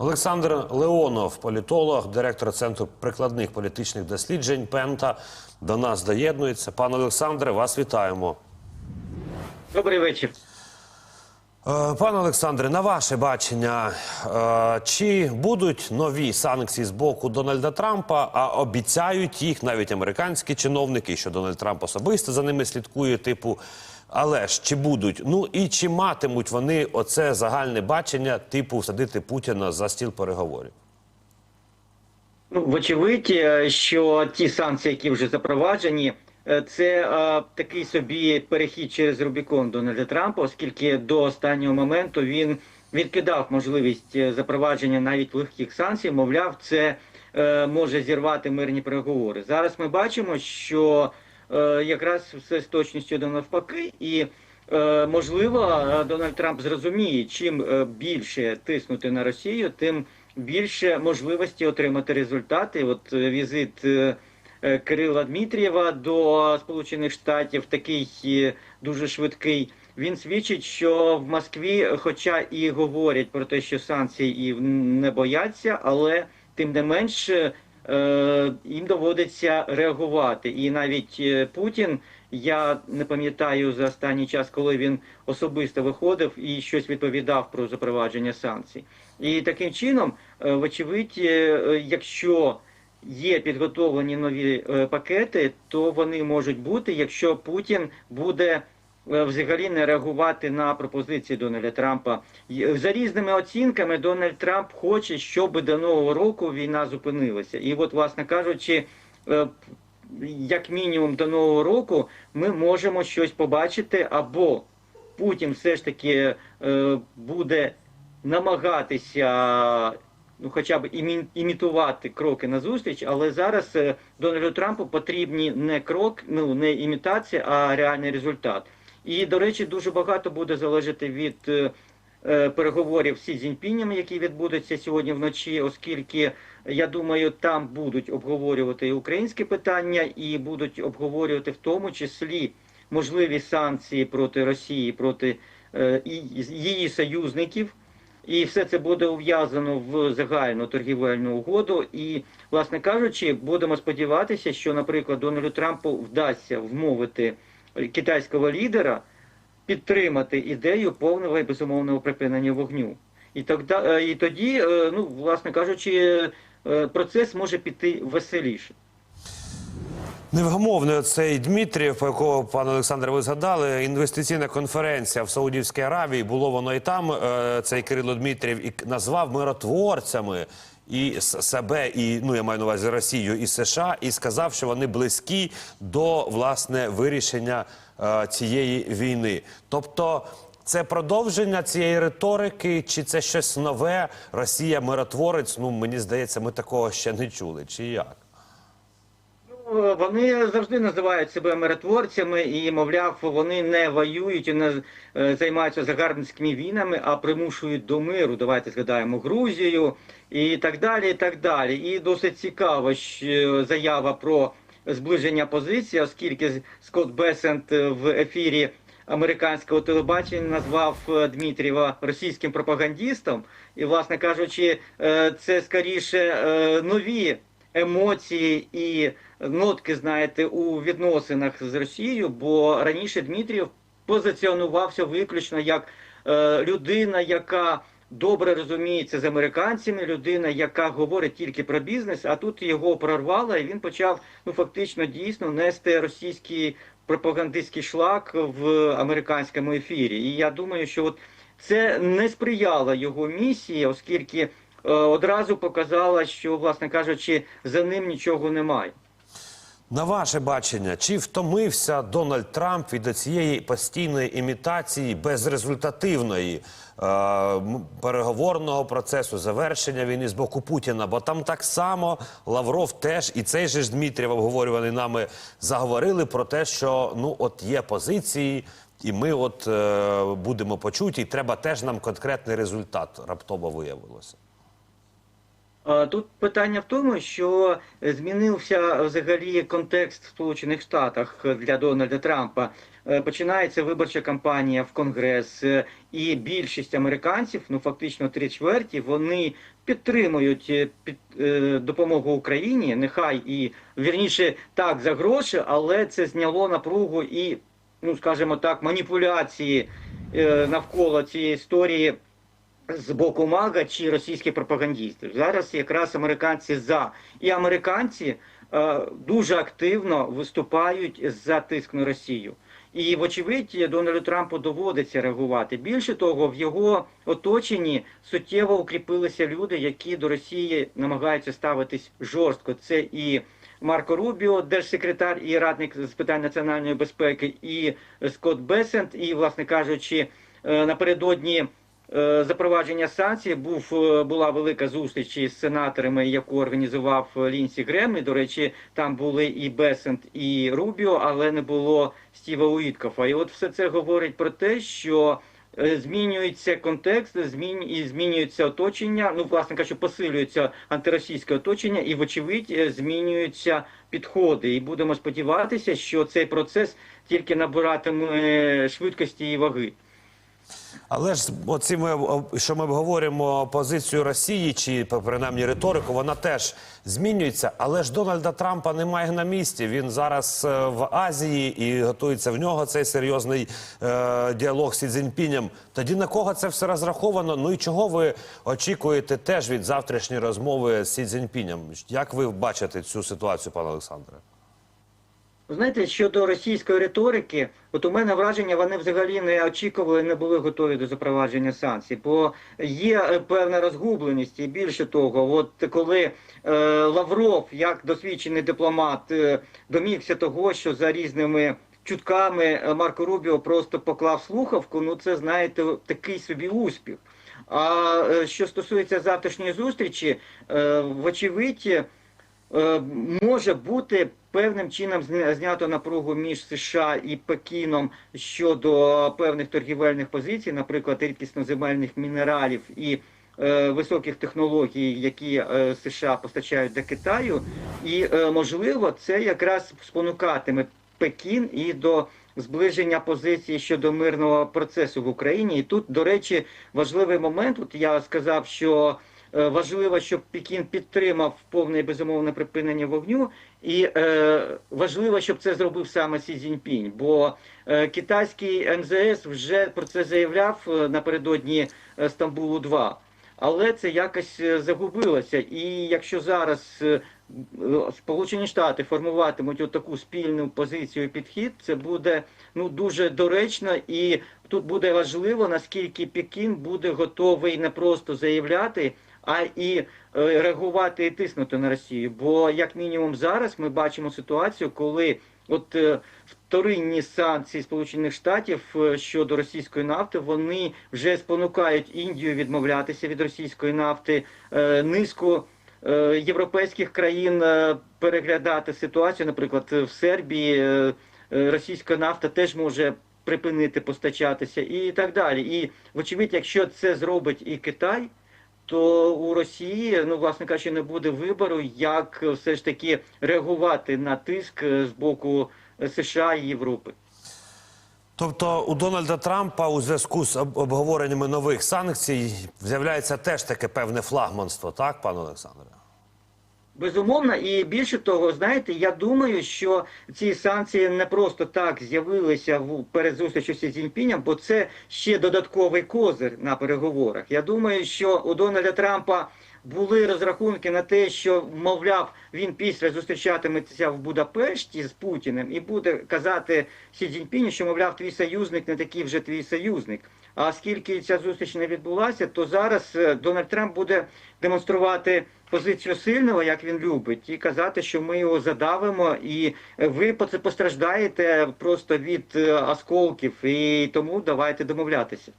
Олександр Леонов, політолог, директор Центру прикладних політичних досліджень Пента, до нас доєднується. Пане Олександре, вас вітаємо. Добрий вечір. Е, Пане Олександре, на ваше бачення, е, чи будуть нові санкції з боку Дональда Трампа, а обіцяють їх навіть американські чиновники, що Дональд Трамп особисто за ними слідкує, типу. Але ж чи будуть? Ну і чи матимуть вони оце загальне бачення, типу всадити Путіна за стіл переговорів? Ну, вочевидь, е, що ті санкції, які вже запроваджені, е, це е, такий собі перехід через Рубікон Дональда Трампа, оскільки до останнього моменту він відкидав можливість запровадження навіть легких санкцій. Мовляв, це е, може зірвати мирні переговори. Зараз ми бачимо, що якраз все з точністю до навпаки, і е, можливо е, Дональд Трамп зрозуміє, чим е, більше тиснути на Росію, тим більше можливості отримати результати. От е, візит е, е, Кирила Дмитрієва до Сполучених Штатів такий е, дуже швидкий. Він свідчить, що в Москві, хоча і говорять про те, що санкцій і не бояться, але тим не менше е, їм доводиться реагувати. І навіть е, Путін, я не пам'ятаю за останній час, коли він особисто виходив і щось відповідав про запровадження санкцій. І таким чином, е, вочевидь, е, якщо є підготовлені нові е, пакети, то вони можуть бути, якщо Путін буде е, взагалі не реагувати на пропозиції Дональда Трампа. За різними оцінками, Дональд Трамп хоче, щоб до нового року війна зупинилася. І от, власне кажучи, е, як мінімум до нового року ми можемо щось побачити, або Путін все ж таки е, буде намагатися. Ну, хоча б імі- імітувати кроки на зустріч, але зараз е, Дональду Трампу потрібні не крок, ну не імітація, а реальний результат. І до речі, дуже багато буде залежати від е, е, переговорів з Сі Цзіньпінем, які відбудуться сьогодні вночі, оскільки я думаю, там будуть обговорювати і українське питання, і будуть обговорювати в тому числі можливі санкції проти Росії, проти е, її союзників. І все це буде ув'язано в загальну торгівельну угоду. І, власне кажучи, будемо сподіватися, що, наприклад, Дональду Трампу вдасться вмовити китайського лідера підтримати ідею повного і безумовного припинення вогню. І тогда, е, і тоді, е, ну, власне кажучи, е, процес може піти веселіше. Невгамовний цей Дмитрієв, про якого пане Олександре, ви згадали. Інвестиційна конференція в Саудівській Аравії. Було воно і там. Цей Кирило Дмитрієв і назвав миротворцями і себе, і ну я маю на увазі Росію і США, і сказав, що вони близькі до власне вирішення е, цієї війни. Тобто. Це продовження цієї риторики, чи це щось нове? Росія миротворець? Ну мені здається, ми такого ще не чули. Чи як? Вони завжди називають себе миротворцями і, мовляв, вони не воюють і не е, займаються загарбницькими війнами, а примушують до миру. Давайте згадаємо Грузію і так далі. І так далі. І досить цікава що заява про зближення позиції, оскільки Скотт Бесент в ефірі американського телебачення назвав е, Дмитрієва російським пропагандистом. І, власне кажучи, е, це скоріше е, нові емоції і нотки, знаєте, у відносинах з Росією, бо раніше Дмитрієв позиціонувався виключно як е, людина, яка добре розуміється з американцями, людина, яка говорить тільки про бізнес, а тут його прорвало, і він почав ну фактично дійсно нести російський пропагандистський шлак в американському ефірі. І я думаю, що от це не сприяло його місії, оскільки одразу показало, що, власне кажучи, за ним нічого немає. На ваше бачення, чи втомився Дональд Трамп від цієї постійної імітації безрезультативної е, переговорного процесу, завершення війни з боку Путіна? Бо там так само Лавров теж і цей же ж Дмитрів, обговорюваний нами, заговорили про те, що ну от є позиції, і ми от е, будемо почуті, і треба теж нам конкретний результат. Раптово виявилося. Тут питання в тому, що змінився взагалі контекст в Сполучених Штатах для Дональда Трампа. Е, Починається виборча кампанія в Конгрес, е, і більшість американців, ну фактично три чверті, вони підтримують е, під, е, допомогу Україні. Нехай і вірніше так за гроші, але це зняло напругу і, ну скажімо так, маніпуляції е, навколо цієї історії з боку МАГА чи російських пропагандистів. Зараз якраз американці за. І американці е, дуже активно виступають за тиск на Росію. І, вочевидь, Дональду Трампу доводиться реагувати. Більше того, в його оточенні суттєво укріпилися люди, які до Росії намагаються ставитись жорстко. Це і Марко Рубіо, держсекретар і радник з питань національної безпеки, і Скотт Бесент, і, власне кажучи, е, напередодні запровадження санкцій був е, була велика зустріч із сенаторами, яку організував Лінсі Грем. І, до речі, там були і Бесент, і Рубіо, але не було Стіва Уіткофа. І от все це говорить про те, що е, змінюється контекст, змін і змінюється оточення. Ну, власне кажучи, посилюється антиросійське оточення, і, вочевидь, е, змінюються підходи. І будемо сподіватися, що цей процес тільки набиратиме швидкості і ваги. Але ж оці ми, що ми обговорюємо позицію Росії, чи принаймні риторику, вона теж змінюється. Але ж Дональда Трампа немає на місці. Він зараз е, в Азії і готується в нього цей серйозний е, діалог з Сі Цзіньпінем. Тоді на кого це все розраховано? Ну і чого ви очікуєте теж від завтрашньої розмови з Сі Цзіньпінем? Як ви бачите цю ситуацію, пане Олександре? Знаєте, щодо російської риторики, от у мене враження, вони взагалі не очікували, не були готові до запровадження санкцій, бо є е, певна розгубленість, і більше того, от коли е, Лавров, як досвідчений дипломат, е, домігся того, що за різними чутками е, Марко Рубіо просто поклав слухавку, ну це знаєте, такий собі успіх. А е, що стосується завтрашньої зустрічі, е, вочевидь. Е, може бути певним чином зня- знято напругу між США і Пекіном щодо певних торгівельних позицій, наприклад, рідкісноземельних мінералів і е, високих технологій, які е, США постачають до Китаю, і можливо це якраз спонукатиме Пекін і до зближення позиції щодо мирного процесу в Україні. І тут, до речі, важливий момент. От я сказав, що важливо, щоб Пекін підтримав повне і безумовне припинення вогню, і е, важливо, щоб це зробив саме Сі Цзіньпінь, бо е, китайський МЗС вже про це заявляв е, напередодні е, Стамбулу 2 але це якось е, загубилося. І якщо зараз е, е, Сполучені Штати формуватимуть отаку спільну позицію і підхід, це буде ну дуже доречно, і тут буде важливо, наскільки Пекін буде готовий не просто заявляти, а і е, реагувати і тиснути на Росію. Бо як мінімум зараз ми бачимо ситуацію, коли от е, вторинні санкції Сполучених Штатів е, щодо російської нафти вони вже спонукають Індію відмовлятися від російської нафти, низку європейських країн переглядати ситуацію. Наприклад, в Сербії російська нафта теж може припинити постачатися і так далі. І вочевидь, якщо це зробить і Китай. То у Росії, ну власне кажучи, не буде вибору, як все ж таки реагувати на тиск е, з боку е, США і Європи. Тобто у Дональда Трампа у зв'язку з обговореннями нових санкцій з'являється теж таке певне флагманство, так, пане Олександре? Безумовно, і більше того, знаєте, я думаю, що ці санкції не просто так з'явилися в перед зустрічю з Цзіньпінем, бо це ще додатковий козир на переговорах. Я думаю, що у Дональда Трампа були розрахунки на те, що мовляв він після зустрічатиметься в Будапешті з Путіним і буде казати Сі Цзіньпіню, що мовляв, твій союзник не такий вже твій союзник. А оскільки ця зустріч не відбулася, то зараз е, Дональд Трамп буде демонструвати позицію сильного, як він любить, і казати, що ми його задавимо, і ви по- постраждаєте просто від е, осколків, і тому давайте домовлятися.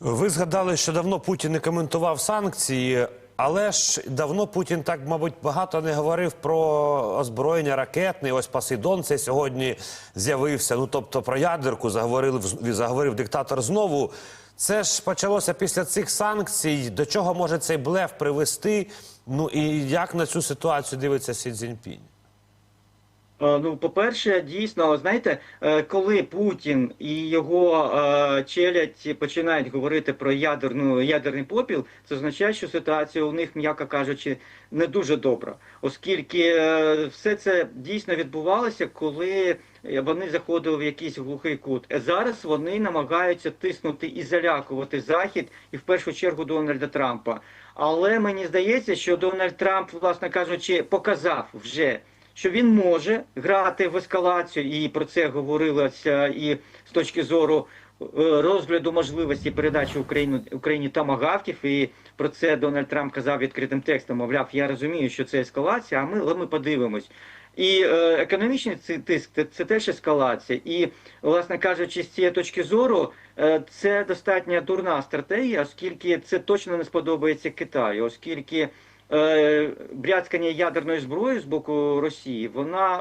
Ви згадали, що давно Путін не коментував санкції, але ж давно Путін так, мабуть, багато не говорив про озброєння ракетне. Ось Посейдон це сьогодні з'явився. Ну тобто про ядерку заговорив заговорив диктатор знову. Це ж почалося після цих санкцій. До чого може цей блеф привести? Ну і як на цю ситуацію дивиться Сі Цзіньпінь? Е, Ну, по-перше, дійсно, знаєте, е, коли Путін і його е, челядь починають говорити про ядерну ядерний попіл, це означає, що ситуація у них, м'яко кажучи, не дуже добра, оскільки все це дійсно відбувалося, коли вони заходили в якийсь глухий кут. Зараз вони намагаються тиснути і залякувати Захід, і в першу чергу Дональда Трампа. Але мені здається, що Дональд Трамп, власне кажучи, показав вже що він може грати в ескалацію, і про це говорилося і з точки зору е, розгляду можливості передачі Україні Україні тамагавків. І про це Дональд Трамп казав відкритим текстом. Мовляв, я розумію, що це ескалація, а ми але ми подивимось. І е, економічний тиск це, це теж ескалація. І, власне кажучи, з цієї точки зору, е, це достатньо дурна стратегія, оскільки це точно не сподобається Китаю, оскільки бряцкання ядерною зброєю з боку Росії, вона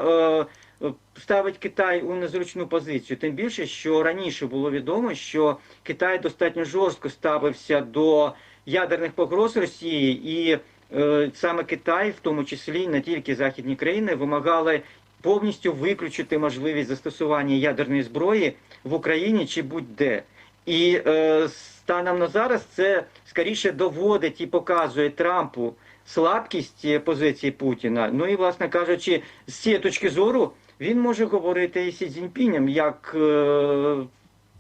е, ставить Китай у незручну позицію. Тим більше, що раніше було відомо, що Китай достатньо жорстко ставився до ядерних погроз Росії, і е, саме Китай, в тому числі не тільки західні країни, вимагали повністю виключити можливість застосування ядерної зброї в Україні чи будь-де. І е, станом на зараз це скоріше доводить і показує Трампу слабкість е, позиції Путіна. Ну і, власне кажучи, з цієї точки зору він може говорити і Сі Цзіньпінем, як е,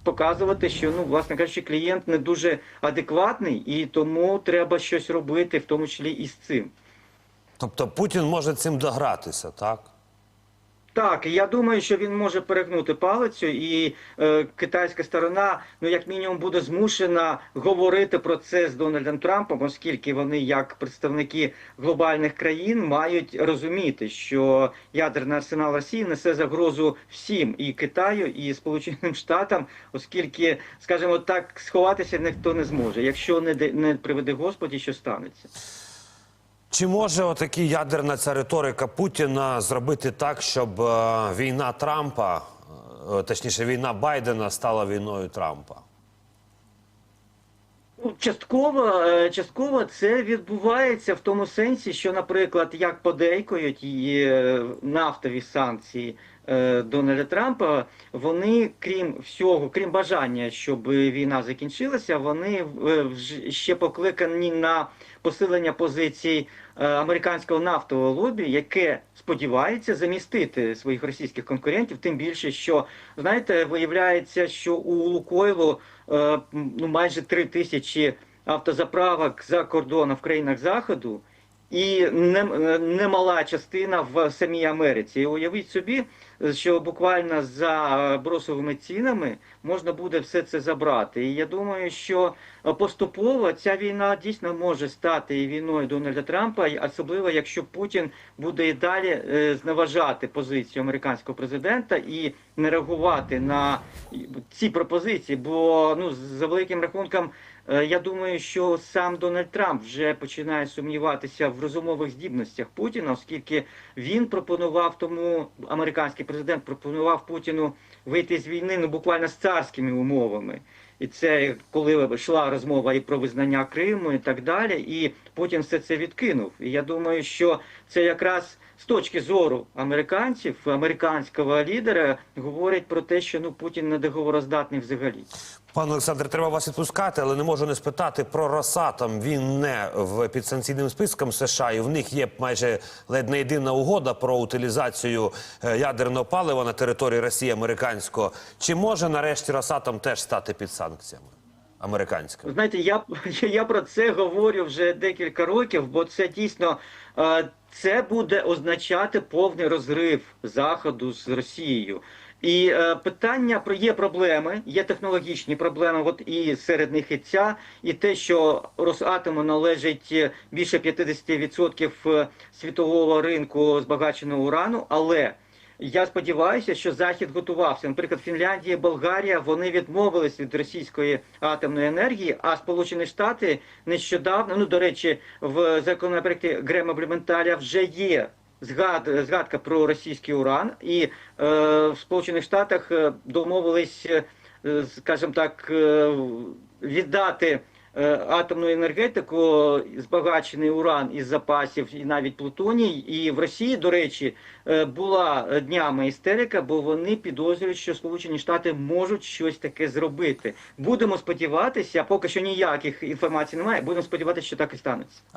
показувати, що ну, власне кажучи, клієнт не дуже адекватний, і тому треба щось робити, в тому числі і з цим. Тобто Путін може цим догратися, так? Так, я думаю, що він може перегнути палицю, і е, китайська сторона, ну як мінімум, буде змушена говорити про це з Дональдом Трампом, оскільки вони, як представники глобальних країн, мають розуміти, що ядерний арсенал Росії несе загрозу всім і Китаю, і Сполученим Штатам, оскільки, скажімо так, сховатися ніхто не зможе, якщо не не приведе Господі, що станеться. Чи може отакі ядерна ця риторика Путіна зробити так, щоб е, війна Трампа, е, точніше, війна Байдена стала війною Трампа? Ну, Частково, е, частково це відбувається в тому сенсі, що, наприклад, як подейкують нафтові санкції Дональда Трампа, вони, крім всього, крім бажання, щоб війна закінчилася, вони е, ще покликані на посилення позицій е, американського нафтового лобі, яке сподівається замістити своїх російських конкурентів, тим більше, що знаєте, виявляється, що у Лукойлу е, ну майже три тисячі автозаправок за кордоном в країнах заходу. І не- немала частина в самій Америці. І уявіть собі, що буквально за бросовими цінами можна буде все це забрати. І я думаю, що поступово ця війна дійсно може стати і війною Дональда Трампа, особливо якщо Путін буде і далі е, зневажати позицію американського президента і не реагувати на ці пропозиції. Бо ну за великим рахунком. Е, Я думаю, що сам Дональд Трамп вже починає сумніватися в розумових здібностях Путіна, оскільки він пропонував тому, американський президент пропонував Путіну вийти з війни ну буквально з царськими умовами. І це коли йшла розмова і про визнання Криму, і так далі. І Путін все це відкинув. І я думаю, що це якраз з точки зору американців, американського лідера, говорить про те, що ну Путін недоговороздатний взагалі. Пане Олександр, треба вас відпускати, але не можу не спитати про Росатом. Він не в підсанкційним списком США, і в них є майже ледь не єдина угода про утилізацію е, ядерного палива на території Росії американського. Чи може нарешті Росатом теж стати під санкціями американськими? Знаєте, я, я про це говорю вже декілька років, бо це дійсно е, це буде означати повний розрив заходу з Росією. І е, питання про є проблеми, є технологічні проблеми. От і серед них і ця, і те, що Росатому належить більше 50% е, світового ринку збагаченого урану, але я сподіваюся, що Захід готувався. Наприклад, Фінляндія, Болгарія вони відмовились від російської атомної енергії, а Сполучені Штати нещодавно, ну до речі, в законопроекті Грема Блюменталя вже є. Згад, згадка про російський уран, і е, в Сполучених Штатах е, домовились е, скажімо так, е, віддати атомну енергетику, збагачений уран із запасів і навіть плутоній. І в Росії, до речі, е, була днями істерика, бо вони підозрюють, що Сполучені Штати можуть щось таке зробити. Будемо сподіватися, поки що ніяких інформацій немає. Будемо сподіватися, що так і станеться.